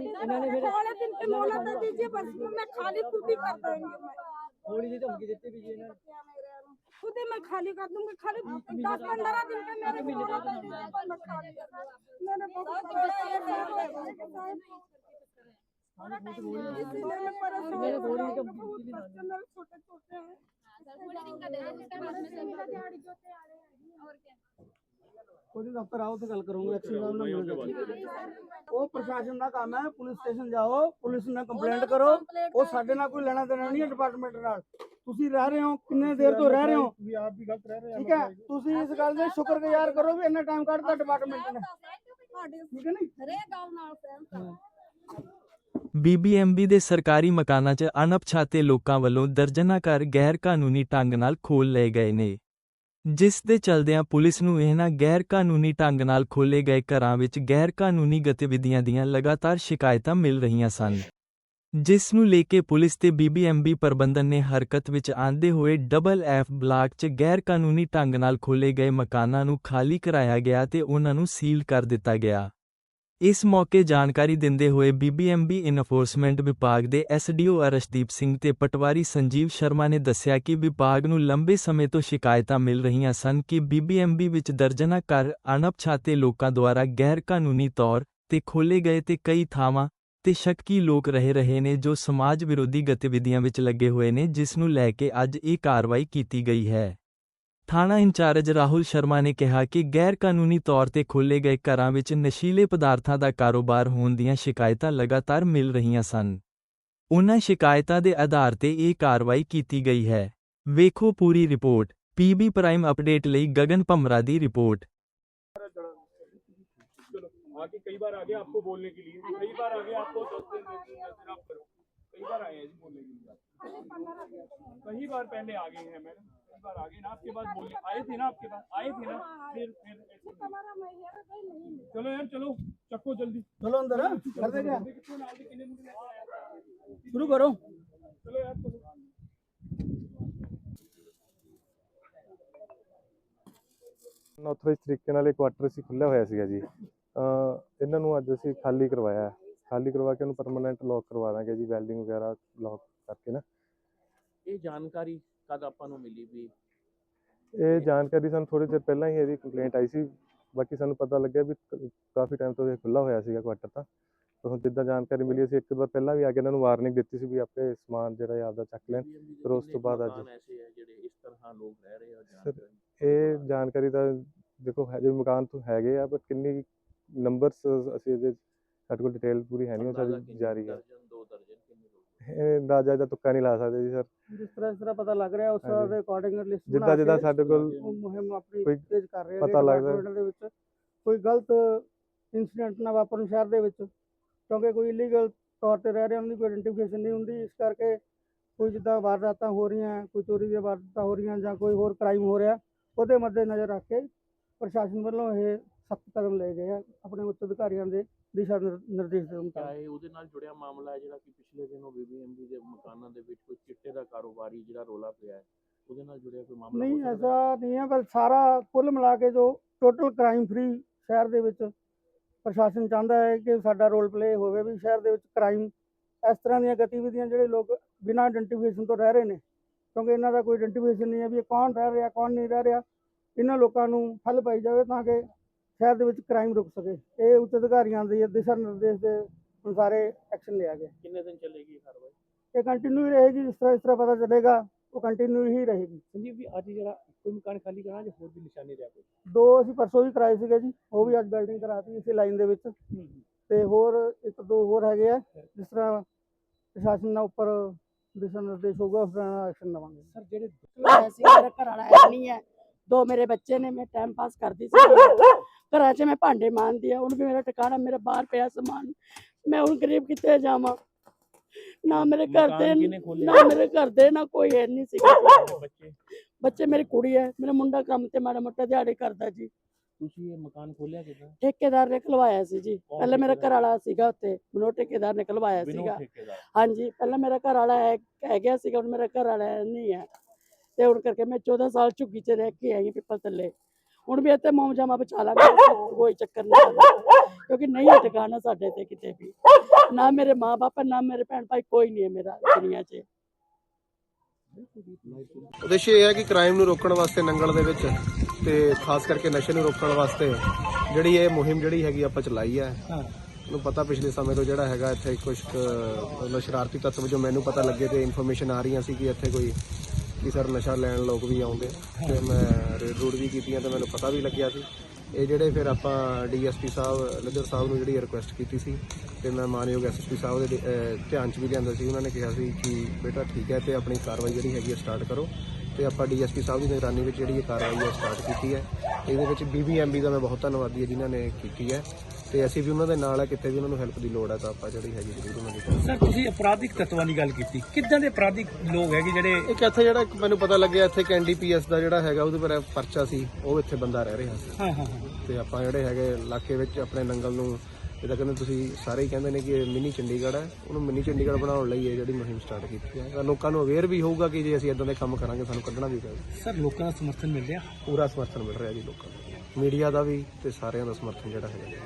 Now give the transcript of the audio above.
इन्होंने फिर थोड़े दिन की मोहलत दे दीजिए बस मैं खाली खुद ही कर देंगे मैं थोड़ी सी धमकी देती भी जी इन्होंने खुद ही मैं खाली कर दूंगी खाली दस पंद्रह दिन के मेरे मोहलत दे दीजिए बस मैं खाली कर दूंगी। मैंने बहुत इसीलिए मैं परेशान मेरे हो बोलने गई। का बहुत बच्चे मेरे छोटे छोटे हैं ਉਹਦੇ ਦਫ਼ਤਰ ਆਓ ਤੇ ਗੱਲ ਕਰੂੰਗਾ ਐਕਸ਼ਨ ਨਾਲ ਨਾ ਮਿਲ ਉਹ ਪ੍ਰਸ਼ਾਸਨ ਦਾ ਕੰਮ ਹੈ ਪੁਲਿਸ ਸਟੇਸ਼ਨ ਜਾਓ ਪੁਲਿਸ ਨਾਲ ਕੰਪਲੇਂਟ ਕਰੋ। ਉਹ ਸਾਡੇ ਨਾਲ ਕੋਈ ਲੈਣਾ ਦੇਣਾ ਨਹੀਂ ਹੈ ਡਿਪਾਰਟਮੈਂਟ ਨਾਲ। ਤੁਸੀਂ ਰਹਿ ਰਹੇ ਹੋ ਕਿੰਨੇ ਦੇਰ ਤੋਂ ਰਹਿ ਰਹੇ ਹੋ? ਵੀ ਆਪ ਵੀ ਗਲਤ ਰਹਿ ਰਹੇ ਠੀਕ ਹੈ ਤੁਸੀਂ ਇਸ ਗੱਲ ਦੇ ਸ਼ੁਕਰਗੁਜ਼ਾਰ ਕਰੋ ਵੀ ਇੰਨਾ ਟਾਈਮ ਕੱਢਤਾ ਡਿਪਾਰਟਮੈਂਟ ਨੇ। ਠੀਕ ਹੈ ਨਹੀਂ? ਹਰੇਕ ਗੱਲ ਨਾਲ ਸਹਿਮਤ ਹਾਂ ਬੀਬੀਐਮਬੀ ਦੇ ਸਰਕਾਰੀ ਮਕਾਨਾਂ 'ਚ ਅਣਪਛਾਤੇ ਲੋਕਾਂ ਵੱਲੋਂ ਦਰਜਨਾਂ ਘਰ ਗੈਰ ਕਾਨੂੰਨੀ ਢੰਗ ਨਾਲ ਖੋਲ ਲਏ ਗਏ ਨੇ। ਜਿਸ ਦੇ ਚਲਦਿਆਂ ਪੁਲਿਸ ਨੂੰ ਇਹਨਾਂ ਗੈਰ ਕਾਨੂੰਨੀ ਢੰਗ ਨਾਲ ਖੋਲੇ ਗਏ ਘਰਾਂ ਵਿੱਚ ਗੈਰ ਕਾਨੂੰਨੀ ਗਤੀਵਿਧੀਆਂ ਦੀਆਂ ਲਗਾਤਾਰ ਸ਼ਿਕਾਇਤਾਂ ਮਿਲ ਰਹੀਆਂ ਸਨ। ਜਿਸ ਨੂੰ ਲੈ ਕੇ ਪੁਲਿਸ ਤੇ ਬੀਬੀਐਮਬੀ ਪ੍ਰਬੰਧਨ ਨੇ ਹਰਕਤ ਵਿੱਚ ਆਂਦੇ ਹੋਏ ਡਬਲ ਐਫ ਬਲਾਕ 'ਚ ਗੈਰ ਕਾਨੂੰਨੀ ਢੰਗ ਨਾਲ ਖੋਲੇ ਗਏ ਮਕਾਨਾਂ ਨੂੰ ਖਾਲੀ ਕਰਾਇਆ ਗਿਆ ਤੇ ਉਹਨਾਂ ਨੂੰ ਸੀਲ ਕਰ ਦਿੱਤਾ ਗਿਆ। ਇਸ ਮੌਕੇ ਜਾਣਕਾਰੀ ਦਿੰਦੇ ਹੋਏ ਬੀਬੀਐਮਬੀ ਇਨਫੋਰਸਮੈਂਟ ਵਿਭਾਗ ਦੇ ਐਸਡੀਓ ਅਰਸ਼ਦੀਪ ਸਿੰਘ ਤੇ ਪਟਵਾਰੀ ਸੰਜੀਵ ਸ਼ਰਮਾ ਨੇ ਦੱਸਿਆ ਕਿ ਵਿਭਾਗ ਨੂੰ ਲੰਬੇ ਸਮੇਂ ਤੋਂ ਸ਼ਿਕਾਇਤਾਂ ਮਿਲ ਰਹੀਆਂ ਸਨ ਕਿ ਬੀਬੀਐਮਬੀ ਵਿੱਚ ਦਰਜਨਾਂ ਘਰ ਅਣਪਛਾਤੇ ਲੋਕਾਂ ਦੁਆਰਾ ਗੈਰ ਕਾਨੂੰਨੀ ਤੌਰ ਤੇ ਖੋਲੇ ਗਏ ਤੇ ਕਈ ਥਾਵਾਂ ਤੇ ਸ਼ੱਕੀ ਲੋਕ ਰਹੇ ਰਹੇ ਨੇ ਜੋ ਸਮਾਜ ਵਿਰੋਧੀ ਗਤੀਵਿਧੀਆਂ ਵਿੱਚ ਲੱਗੇ ਹੋਏ ਨੇ, ਜਿਸ ਨੂੰ ਲੈ ਕੇ ਅੱਜ ਇਹ ਕਾਰਵਾਈ ਕੀਤੀ ਗਈ ਹੈ। ਥਾਣਾ ਇੰਚਾਰਜ ਰਾਹੁਲ ਸ਼ਰਮਾ ਨੇ ਕਿਹਾ ਕਿ ਗੈਰ ਕਾਨੂੰਨੀ ਤੌਰ ਤੇ ਖੋਲੇ ਗਏ ਘਰਾਂ ਵਿੱਚ ਨਸ਼ੀਲੇ ਪਦਾਰਥਾਂ ਦਾ ਕਾਰੋਬਾਰ ਹੋਣ ਦੀਆਂ ਸ਼ਿਕਾਇਤਾਂ ਲਗਾਤਾਰ ਮਿਲ ਰਹੀਆਂ ਸਨ। ਉਹਨਾਂ ਸ਼ਿਕਾਇਤਾਂ ਦੇ ਆਧਾਰ ਤੇ ਇਹ ਕਾਰਵਾਈ ਕੀਤੀ ਗਈ ਹੈ। ਵੇਖੋ ਪੂਰੀ ਰਿਪੋਰਟ, ਪੀਬੀ ਪ੍ਰਾਈਮ ਅਪਡੇਟ ਲਈ ਗਗਨ ਭਮਰਾ ਦੀ ਰਿਪੋਰਟ। बार आ गए ना आपके पास बोलने आए थे ना आपके पास आए थे ना फिर फिर ऐसे- हमारा महिला कोई नहीं मिला। चलो यार चलो चक्को जल्दी ਚਲੋ ਅੰਦਰ ਕਰ ਦੇ ਗਿਆ कितने नाल दे किन्ने मुंडे लेके आया ਸ਼ੁਰੂ ਕਰੋ चलो यार चलो ਅਨਆਥੋਰਾਈਜ਼ ਤਰੀਕੇ ਨਾਲ ਇਹ ਕੁਆਟਰ ਸੀ ਖੁੱਲਿਆ ਹੋਇਆ ਸੀਗਾ ਜੀ ਅਹ ਇਹਨਾਂ ਨੂੰ ਅੱਜ ਅਸੀਂ ਖਾਲੀ ਕਰਵਾਇਆ ਹੈ। ਖਾਲੀ ਕਰਵਾ ਕੇ ਉਹਨੂੰ ਪਰਮਨੈਂਟ ਲੌਕ ਕਰਵਾ ਦਾਂਗੇ ਜੀ ਵੈਲਡਿੰਗ ਵਗੈਰਾ ਲੌਕ ਕਰਕੇ ਨਾ ਇਹ ਜਾਣਕਾਰੀ ਕਦ ਆਪਾਂ ਨੂੰ ਮਿਲੀ ਵੀ? ਇਹ ਜਾਣਕਾਰੀ ਸਾਨੂੰ ਥੋੜੇ ਚਿਰ ਪਹਿਲਾਂ ਹੀ ਇਹਦੀ ਕੰਪਲੇਂਟ ਆਈ ਸੀ। ਬਾਕੀ ਸਾਨੂੰ ਪਤਾ ਲੱਗਿਆ ਵੀ ਕਾਫੀ ਟਾਈਮ ਤੋਂ ਇਹ ਖੁੱਲਾ ਹੋਇਆ ਸੀਗਾ ਕੁਆਟਰ ਤਾਂ। ਤੇ ਹੁਣ ਜਿੱਦਾਂ ਜਾਣਕਾਰੀ ਮਿਲੀ ਅਸੀਂ ਇੱਕ ਵਾਰ ਪਹਿਲਾਂ ਵੀ ਆ ਕੇ ਇਹਨਾਂ ਨੂੰ ਵਾਰਨਿੰਗ ਦਿੱਤੀ ਸੀ ਵੀ ਆਪੇ ਸਮਾਨ ਜਿਹੜਾ ਹੈ ਆਪਦਾ ਚੱਕ ਲੈਣ। ਫਿਰ ਉਸ ਤੋਂ ਬਾਅਦ ਅੱਜ- ਮਕਾਨ ਐਸੇ ਹੈ ਜਿਹੜੇ ਇਸ ਤਰ੍ਹਾਂ ਲੋਕ ਰਹਿ ਰਹੇ ਆ ਜਾਣਕਾਰੀ ਇਹ ਜਾਣਕਾਰੀ ਦਾ ਦੇਖੋ ਹਜੇ ਮਕਾਨ ਤੋਂ ਹੈਗੇ ਆ ਬਟ ਕਿੰਨੀ ਨੰਬਰਸ ਅਸੀਂ ਇਹਦੇ ਸਾਡੇ ਕੋਲ ਡਿਟੇਲ ਪੂਰੀ ਹੈ ਨਹੀਂ ਉਹ ਸਾਡੀ? ਜਾਰੀ ਹੈ ਦਰਜਨ ਦੋ ਦਰਜਨ ਕਿੰਨੇ ਲੋਕ ਇਹ ਅੰਦਾਜ਼ਾ ਦਾ ਤੁੱਕਾ ਨਹੀਂ ਲਾ ਸਕਦੇ ਜੀ ਸਰ ਜਿਸ ਤਰ੍ਹਾਂ ਇਸ ਤਰ੍ਹਾਂ ਪਤਾ ਲੱਗ ਰਿਹਾ ਉਸ ਹਾਂਜੀ। ਦੇ ਅਕੋਰਡਿੰਗ ਲਿਸਟ ਜਿੱਦਾਂ ਜਿੱਦਾਂ ਸਾਡੇ ਕੋਲ ਮੁਹਿੰਮ ਆਪਣੀ ਕੋਈ ਤੇਜ਼ ਕਰ ਰਹੇ ਪਤਾ ਲੱਗਦਾ। ਦੇ ਵਿੱਚ ਕੋਈ ਗਲਤ ਇਨਸੀਡੈਂਟ ਨਾ ਵਾਪਰਨ ਸ਼ਹਿਰ ਦੇ ਵਿੱਚ ਕਿਉਂਕਿ ਕੋਈ ਇਲੀਗਲ ਤੌਰ ਤੇ ਰਹਿ ਰਹੇ ਉਹਨਾਂ ਦੀ ਕੋਈ ਆਇਡੈਂਟੀਫਿਕੇਸ਼ਨ ਨਹੀਂ ਹੁੰਦੀ ਇਸ ਕਰਕੇ ਕੋਈ ਜਿੱਦਾਂ ਵਾਰਦਾਤਾਂ ਹੋ ਰਹੀਆਂ ਕੋਈ ਚੋਰੀ ਦੀਆਂ ਵਾਰਦਾਤਾਂ ਹੋ ਰਹੀਆਂ ਜਾਂ ਕੋਈ ਹੋਰ ਕ੍ਰਾਈਮ ਹੋ ਰਿਹਾ ਉਹਦੇ ਮੱਦੇ ਨਜ਼ਰ ਰੱਖ ਕੇ ਪ੍ਰਸ਼ਾਸਨ ਵੱਲੋਂ ਇਹ ਸਖਤ ਕਦਮ ਲਏ ਗਏ ਆ ਆਪਣੇ ਉੱਚ ਅਧਿਕਾਰੀਆਂ ਦੇ ਦਿਸ਼ਾ ਨਿਰ- ਨਿਰਦੇਸ਼ ਦੇ ਕਿਆ ਮੁਤਾਬਕ। ਇਹ ਉਹਦੇ ਨਾਲ ਜੁੜਿਆ ਮਾਮਲਾ ਹੈ ਜਿਹੜਾ ਕਿ ਪਿਛਲੇ ਦਿਨੋਂ ਬੀਬੀਐਮਬੀ ਦੇ ਮਕਾਨਾਂ ਦੇ ਵਿੱਚ ਕੋਈ ਚਿੱਟੇ ਦਾ ਕਾਰੋਬਾਰੀ ਜਿਹੜਾ ਰੋਲਾ ਪਿਆ ਹੈ ਉਹਦੇ ਨਾਲ ਜੁੜਿਆ ਕੋਈ ਮਾਮਲਾ ਹੋ ਨਹੀਂ ਸਕਦਾ ਐਸਾ ਨਹੀਂ ਹੈ ਪਰ ਸਾਰਾ ਕੁੱਲ ਮਿਲਾ ਕੇ ਜੋ ਟੋਟਲ ਕ੍ਰਾਈਮ ਫ੍ਰੀ ਸ਼ਹਿਰ ਦੇ ਵਿੱਚ ਪ੍ਰਸ਼ਾਸਨ ਚਾਹੁੰਦਾ ਹੈ ਕਿ ਸਾਡਾ ਰੋਲ ਪਲੇ ਹੋਵੇ ਵੀ ਸ਼ਹਿਰ ਦੇ ਵਿੱਚ ਕ੍ਰਾਈਮ ਇਸ ਤਰ੍ਹਾਂ ਦੀਆਂ ਗਤੀਵਿਧੀਆਂ ਜਿਹੜੇ ਲੋਕ ਬਿਨਾਂ ਆਇਡੈਂਟੀਫਿਕੇਸ਼ਨ ਤੋਂ ਰਹਿ ਰਹੇ ਨੇ ਕਿਉਂਕਿ ਇਹਨਾਂ ਦਾ ਕੋਈ ਆਇਡੈਂਟੀਫਿਕੇਸ਼ਨ ਨਹੀਂ ਹੈ ਵੀ ਇਹ ਕੌਣ ਰਹਿ ਰਿਹਾ ਕੌਣ ਨਹੀਂ ਰਹਿ ਰਿਹਾ ਇਹਨਾਂ ਲੋਕਾਂ ਨੂੰ ਹੱਲ ਪਾਈ ਜਾਵੇ ਤਾਂ ਕਿ ਸ਼ਹਿਰ ਦੇ ਵਿੱਚ ਕ੍ਰਾਈਮ ਰੁਕ ਸਕੇ। ਇਹ ਉੱਚ ਅਧਿਕਾਰੀਆਂ ਦੇ ਦਿਸ਼ਾ ਨਿਰਦੇਸ਼ ਦੇ ਅਨੁਸਾਰ ਐਕਸ਼ਨ ਲਿਆ ਗਿਆ। ਕਿੰਨੇ ਦਿਨ ਚੱਲੇਗੀ ਇਹ ਕਾਰਵਾਈ? ਇਹ ਕੰਟੀਨਿਊ ਰਹੇਗੀ ਜਿਸ ਤਰ੍ਹਾਂ ਇਸ ਤਰ੍ਹਾਂ ਪਤਾ ਚੱਲੇਗਾ ਉਹ ਕੰਟੀਨਿਊ ਹੀ ਰਹੇਗੀ। ਸੰਜੀਵ ਜੀ ਅੱਜ ਜਿਹੜਾ ਕੋਈ ਮਕਾਨ ਖਾਲੀ ਕਰਾਣਾ ਜਾਂ ਹੋਰ ਵੀ ਨਿਸ਼ਾਨੇ ਰਿਹਾ ਕੋਈ? ਦੋ ਅਸੀਂ ਪਰਸੋਂ ਵੀ ਕਰਾਏ ਸੀਗੇ ਜੀ ਉਹ ਵੀ ਅੱਜ ਬਿਲਡਿੰਗ ਕਰਾਤੀ ਇਸੇ ਲਾਈਨ ਦੇ ਵਿੱਚ। ਤੇ ਹੋਰ ਇੱਕ ਦੋ ਹੋਰ ਹੈਗੇ ਆ ਜਿਸ ਤਰ੍ਹਾਂ ਪ੍ਰਸ਼ਾਸਨ ਨਾਲ ਉੱਪਰ ਦਿਸ਼ਾ ਨਿਰਦੇਸ਼ ਹੋਊਗਾ ਉਸ ਤਰ੍ਹਾਂ ਐਕਸ਼ਨ ਲਵਾਂਗੇ। ਸਰ ਜਿਹੜੇ ਸੀ ਮੇਰਾ ਘਰ ਨਹੀਂ ਹੈ। ਦੋ ਮੇਰੇ ਬੱਚੇ ਨੇ ਮੈਂ ਟਾਈਮ ਪਾਸ ਕਰਦੀ ਸੀ। ਘਰਾਂ 'ਚ ਮੈਂ ਭਾਂਡੇ ਮਾਂਜਦੀ ਆ ਹੁਣ ਵੀ ਮੇਰਾ ਟਿਕਾਣਾ ਮੇਰਾ ਬਾਹਰ ਪਿਆ ਸਮਾਨ। ਮੈਂ ਹੁਣ ਗਰੀਬ ਕਿੱਥੇ ਜਾਵਾਂ? ਨਾ ਮੇਰੇ ਘਰ ਦੇ? ਨਾ ਮੇਰੇ ਘਰ ਦੇ ਨਾ ਕੋਈ ਹੈ ਨਹੀਂ ਜੀ। ਬੱਚੇ ਮੇਰੀ ਕੁੜੀ ਹੈ ਮੇਰਾ ਮੁੰਡਾ ਕੰਮ ਤੇ ਮਾੜਾ ਮੋਟਾ ਦਿਹਾੜੀ ਕਰਦਾ ਜੀ। ਤੁਸੀਂ ਇਹ ਮਕਾਨ ਖੋਲਿਆ ਕਿਦਾਂ? ਠੇਕੇਦਾਰ ਨੇ ਖਲਵਾਇਆ ਸੀ ਜੀ। ਪਹਿਲਾਂ ਮੇਰਾ ਘਰ? ਵਾਲਾ ਸੀਗਾ ਉੱਥੇ ਮੈਨੂੰ ਠੇਕੇਦਾਰ ਨੇ ਖਲਵਾਇਆ ਸੀਗਾ। ਹਾਂਜੀ ਪਹਿਲਾਂ ਮੇਰਾ ਘਰ ਵਾਲਾ ਹੈ ਹੈ ਗਿਆ ਸੀਗਾ ਹੁਣ ਮੇਰਾ ਘਰ ਵਾਲਾ ਨਹੀਂ ਹੈ। ਤੇ ਹੁਣ ਕਰਕੇ ਮੈਂ 14 ਸਾਲ ਝੁੱਗੀ 'ਚ ਰਹਿ ਕੇ ਆਈ ਹਾਂ ਪਿੱਪਲ ਥੱਲੇ। ਹੁਣ ਵੀ ਇੱਥੇ ਮੌਮ ਜਾਮਾ ਬਚਾ ਲਾਂਗੇ ਕੋਈ ਚੱਕਰ ਨਹੀਂ। ਕਿਉਂਕਿ ਨਹੀਂ ਹੈ ਟਿਕਾਣਾ ਸਾਡੇ ਤੇ ਕਿਤੇ ਵੀ। ਨਾ ਮੇਰੇ ਮਾਂ-ਬਾਪ ਨਾ ਮੇਰੇ ਭੈਣ ਭਾਈ ਕੋਈ ਨਹੀਂ ਹੈ ਮੇਰਾ ਦੁਨੀਆ 'ਚ। ਉਦੇਸ਼ ਇਹ ਹੈ ਕਿ ਕ੍ਰਾਈਮ ਨੂੰ ਰੋਕਣ ਵਾਸਤੇ ਨੰਗਲ ਦੇ ਵਿੱਚ ਤੇ ਖਾਸ ਕਰਕੇ ਨਸ਼ੇ ਨੂੰ ਰੋਕਣ ਵਾਸਤੇ ਜਿਹੜੀ ਇਹ ਮੁਹਿੰਮ ਜਿਹੜੀ ਹੈਗੀ ਆਪਾਂ ਚਲਾਈ ਹੈ ਨੂੰ ਪਤਾ ਪਿਛਲੇ ਸਮੇਂ ਤੋਂ ਜਿਹੜਾ ਹੈਗਾ ਇੱਥੇ ਕੁਝ ਸ਼ਰਾਰਤੀ ਤੱਤਵ ਜੋ ਮੈਨੂੰ ਪਤਾ ਲੱਗੇ ਤੇ ਇਨਫੋਰਮੇਸ਼ਨ ਆ ਰਹੀਆਂ ਸੀ ਕਿ ਇੱਥੇ ਕੋਈ ਕਿ ਸਰ ਨਸ਼ਾ ਲੈਣ ਲੋਕ ਵੀ ਆਉਂਦੇ ਤੇ ਮੈਂ ਰੇਡ ਰੂਡ ਵੀ ਕੀਤੀਆਂ ਤੇ ਮੈਨੂੰ ਪਤਾ ਵੀ ਲੱਗਿਆ ਸੀ। ਇਹ ਜਿਹੜੇ ਫਿਰ ਆਪਾਂ ਡੀਐਸਪੀ ਸਾਹਿਬ ਲੱਦਰ ਸਾਹਿਬ ਨੂੰ ਜਿਹੜੀ ਰਿਕੁਐਸਟ ਕੀਤੀ ਸੀ ਤੇ ਮੈਂ ਮਾਨਯੋਗ ਐਸਐਸਪੀ ਸਾਹਿਬ ਦੇ ਅਹ, ਧਿਆਨ 'ਚ ਵੀ ਲਿਆਂਦਾ ਸੀ ਉਹਨਾਂ ਨੇ ਕਿਹਾ ਸੀ ਕਿ ਬੇਟਾ ਠੀਕ ਹੈ ਤੇ ਆਪਣੀ ਕਾਰਵਾਈ ਜਿਹੜੀ ਹੈਗੀ ਹੈ ਸਟਾਰਟ ਕਰੋ। ਤੇ ਆਪਾਂ ਡੀਐਸਪੀ ਸਾਹਿਬ ਦੀ ਨਿਗਰਾਨੀ ਵਿੱਚ ਜਿਹੜੀ ਇਹ ਕਾਰਵਾਈ ਹੈ ਸਟਾਰਟ ਕੀਤੀ ਹੈ। ਇਹਦੇ ਵਿੱਚ ਬੀਬੀਐਮਬੀ ਦਾ ਮੈਂ ਬਹੁਤ ਧੰਨਵਾਦੀ ਹਾਂ ਜਿਨ੍ਹਾਂ ਨੇ ਕੀਤੀ ਹੈ। ਤੇ ਅਸੀਂ ਵੀ ਉਹਨਾਂ ਦੇ ਨਾਲ ਹੈ ਕਿਤੇ ਵੀ ਉਹਨਾਂ ਨੂੰ ਹੈਲਪ ਦੀ ਲੋੜ ਹੈ ਤਾਂ ਆਪਾਂ ਜਿਹੜੀ ਹੈਗੀ ਜ਼ਰੂਰ ਉਹਨਾਂ ਦੀ ਕਰਾਂਗੇ। ਸਰ ਤੁਸੀਂ ਅਪਰਾਧਿਕ ਤੱਤਵਾਂ ਦੀ ਗੱਲ ਕੀਤੀ। ਕਿੱਦਾਂ ਦੇ ਅਪਰਾਧਿਕ ਲੋਕ ਹੈਗੇ ਜਿਹੜੇ ਇੱਕ ਇੱਥੇ ਜਿਹੜਾ ਇੱਕ ਮੈਨੂੰ ਪਤਾ ਲੱਗਿਆ ਇੱਥੇ ਇੱਕ ਐਨਡੀਪੀਐਸ ਦਾ ਜਿਹੜਾ ਹੈਗਾ ਉਹਦੇ ਪਰ ਪਰਚਾ ਸੀ ਉਹ ਇੱਥੇ ਬੰਦਾ ਰਹਿ ਰਿਹਾ ਸੀ। ਹਾਂ ਹਾਂ ਹਾਂ। ਤੇ ਆਪਾਂ ਜਿਹੜੇ ਹੈਗੇ ਇਲਾਕੇ ਵਿੱਚ ਆਪਣੇ ਨੰਗਲ ਨੂੰ ਜਿੱਦਾਂ ਕਹਿੰਦੇ ਤੁਸੀਂ ਸਾਰੇ ਹੀ ਕਹਿੰਦੇ ਨੇ ਕਿ ਇਹ ਮਿਨੀ ਚੰਡੀਗੜ੍ਹ ਹੈ ਉਹਨੂੰ ਮਿਨੀ ਚੰਡੀਗੜ੍ਹ ਬਣਾਉਣ ਲਈ ਇਹ ਜਿਹੜੀ ਮੁਹਿੰਮ ਸਟਾਰਟ ਕੀਤੀ ਹੈ। ਤਾਂ ਲੋਕਾਂ ਨੂੰ ਅਵੇਅਰ ਵੀ ਹੋਊਗਾ ਕਿ ਜੇ ਅਸੀਂ ਇਦਾਂ ਦੇ ਕੰਮ ਕਰਾਂਗੇ ਸਾਨੂੰ ਕੱਢਣਾ ਵੀ ਪਏਗਾ। ਸਰ ਲੋਕਾਂ ਦਾ ਸਮਰਥਨ ਮਿਲ ਰਿਹਾ? ਪੂਰਾ ਸਮਰਥਨ ਮਿਲ ਰਿਹਾ ਜੀ ਲੋਕਾਂ ਨੂੰ। ਮੀਡੀਆ ਦਾ ਵੀ ਤੇ ਸਾਰਿਆਂ ਦਾ ਸਮਰਥਨ ਜਿਹੜਾ ਹੈਗਾ।